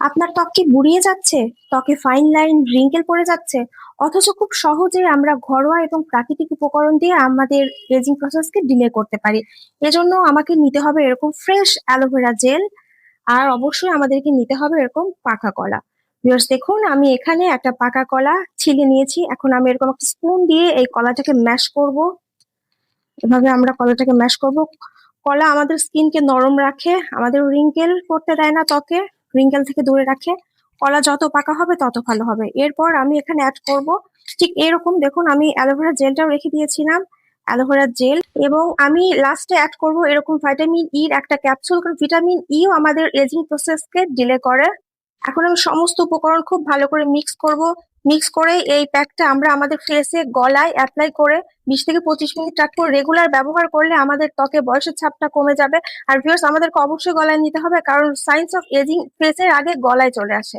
আপনার ত্বক কি বুড়িয়ে যাচ্ছে, ত্বকে ফাইন লাইন রিঙ্কেল পড়ে যাচ্ছে, অথচ খুব সহজে আমরা ঘরোয়া এবং প্রাকৃতিক উপকরণ দিয়ে আমাদের এজিং প্রসেসকে ডিলে করতে পারি। এজন্য আমাকে নিতে হবে এরকম ফ্রেশ অ্যালোভেরা জেল আর অবশ্যই আমাদেরকে নিতে হবে এরকম পাকা কলা। দেখুন, আমি এখানে একটা পাকা কলা ছিলে নিয়েছি, এখন আমি এরকম একটা স্পুন দিয়ে এই কলাটাকে ম্যাশ করব। এভাবে আমরা কলাটাকে ম্যাশ করব। কলা আমাদের স্কিনকে নরম রাখে, আমাদের রিঙ্কেল করতে দেয় না ত্বকে। রিঙ্কেল থেকে দূরে রাখে। কলা যত পাকা হবে, তত ভালো হবে। এরপর আমি এখানে অ্যাড করব। ঠিক এরকম, দেখুন, আমি অ্যালোভেরা জেলটাও রেখে দিয়েছিলাম, অ্যালোভেরা জেল। এবং আমি লাস্টে অ্যাড করব এরকম ভিটামিন ইর একটা ক্যাপসুল কারণ ভিটামিন ইও আমাদের এজিং প্রসেসকে ডিলে করে। এখন আমি সমস্ত উপকরণ খুব ভালো করে মিক্স করব। মিক্স করে এই প্যাকটা আমরা আমাদের ফেসে গলায় অ্যাপ্লাই করে বিশ থেকে পঁচিশ মিনিট রাখব রেগুলার ব্যবহার করলে আমাদের ত্বকে বয়সের ছাপটা কমে যাবে। আর ভিউর্স আমাদেরকে অবশ্যই গলায় নিতে হবে কারণ সাইন্স অফ এজিং ফেসের আগে গলায় চলে আসে।